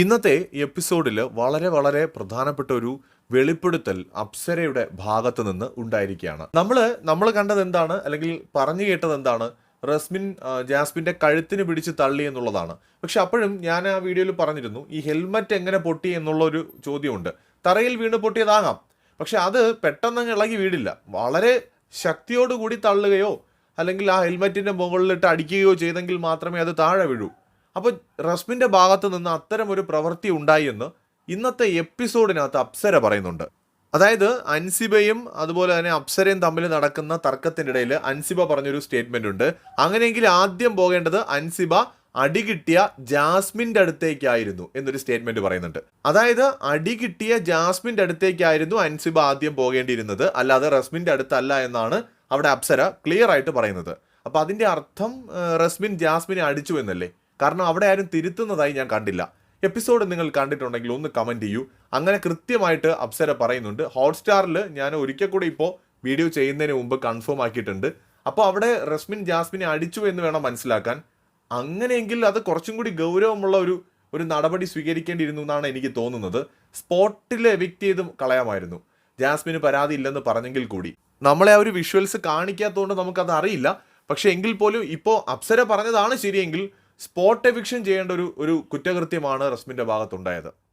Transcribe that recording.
ഇന്നത്തെ എപ്പിസോഡിൽ വളരെ വളരെ പ്രധാനപ്പെട്ട ഒരു വെളിപ്പെടുത്തൽ അപ്സരയുടെ ഭാഗത്ത് നിന്ന് ഉണ്ടായിരിക്കുകയാണ്. നമ്മൾ നമ്മൾ കണ്ടത് എന്താണ്? അല്ലെങ്കിൽ പറഞ്ഞു കേട്ടത് എന്താണ്? റസ്മിൻ ജാസ്മിന്റെ കഴുത്തിന് പിടിച്ച് തള്ളി എന്നുള്ളതാണ്. പക്ഷെ അപ്പോഴും ഞാൻ ആ വീഡിയോയിൽ പറഞ്ഞിരുന്നു ഈ ഹെൽമറ്റ് എങ്ങനെ പൊട്ടി എന്നുള്ള ഒരു ചോദ്യമുണ്ട്. തറയിൽ വീണ് പൊട്ടിയതാകാം. പക്ഷെ അത് പെട്ടെന്ന് ഇളകി വീടില്ല. വളരെ ശക്തിയോടുകൂടി തള്ളുകയോ അല്ലെങ്കിൽ ആ ഹെൽമറ്റിന്റെ മുകളിലിട്ട് അടിക്കുകയോ ചെയ്തെങ്കിൽ മാത്രമേ അത് താഴെ വീഴൂ. അപ്പോൾ റസ്മിന്റെ ഭാഗത്ത് നിന്ന് അത്തരം ഒരു പ്രവൃത്തി ഉണ്ടായി എന്ന് ഇന്നത്തെ എപ്പിസോഡിനകത്ത് അപ്സര പറയുന്നുണ്ട്. അതായത് അൻസിബയും അതുപോലെ തന്നെ അപ്സരയും തമ്മിൽ നടക്കുന്ന ഇടയിൽ അൻസിബ പറഞ്ഞൊരു സ്റ്റേറ്റ്മെന്റ് ഉണ്ട്. അങ്ങനെയെങ്കിൽ ആദ്യം പോകേണ്ടത് അൻസിബ അടി കിട്ടിയ ജാസ്മിന്റെ അടുത്തേക്കായിരുന്നു എന്നൊരു സ്റ്റേറ്റ്മെന്റ് പറയുന്നുണ്ട്. അതായത് അടി കിട്ടിയ ജാസ്മിന്റെ അടുത്തേക്കായിരുന്നു അൻസിബ ആദ്യം പോകേണ്ടിയിരുന്നത്. അല്ലാതെ റസ്മിന്റെ അടുത്തല്ല എന്നാണ് അവിടെ അപ്സര ക്ലിയർ ആയിട്ട് പറയുന്നത്. അപ്പോൾ അതിന്റെ അർത്ഥം റസ്മിൻ ജാസ്മിനെ അടിച്ചു എന്നല്ലേ? കാരണം അവിടെ ആരും തിരുത്തുന്നതായി ഞാൻ കണ്ടില്ല. എപ്പിസോഡ് നിങ്ങൾ കണ്ടിട്ടുണ്ടെങ്കിൽ ഒന്ന് കമന്റ് ചെയ്യൂ. അങ്ങനെ കൃത്യമായിട്ട് അപ്സര പറയുന്നുണ്ട്. ഹോട്ട്സ്റ്റാറിൽ ഞാൻ ഒരിക്കൽ കൂടി ഇപ്പോൾ വീഡിയോ ചെയ്യുന്നതിന് മുമ്പ് കൺഫേം ആക്കിയിട്ടുണ്ട്. അപ്പോൾ അവിടെ റസ്മിൻ ജാസ്മിനെ അടിച്ചു എന്ന് വേണം മനസ്സിലാക്കാൻ. അങ്ങനെയെങ്കിൽ അത് കുറച്ചും കൂടി ഗൗരവമുള്ള ഒരു ഒരു നടപടി സ്വീകരിക്കേണ്ടിയിരുന്നു എന്നാണ് എനിക്ക് തോന്നുന്നത്. സ്പോട്ടിൽ എവിക്റ്റ് ചെയ്ത് കളയാമായിരുന്നു. ജാസ്മിന് പരാതി ഇല്ലെന്ന് പറഞ്ഞെങ്കിൽ കൂടി. നമ്മളെ ആ ഒരു വിഷ്വൽസ് കാണിക്കാത്തതുകൊണ്ട് നമുക്കത് അറിയില്ല. പക്ഷേ എങ്കിൽ പോലും ഇപ്പോൾ അപ്സര പറഞ്ഞതാണ് ശരിയെങ്കിൽ സ്പോട്ട് എവിക്ഷൻ ചെയ്യേണ്ട ഒരു ഒരു കുറ്റകൃത്യമാണ് റസ്മിന്റെ ഭാഗത്തുണ്ടായത്.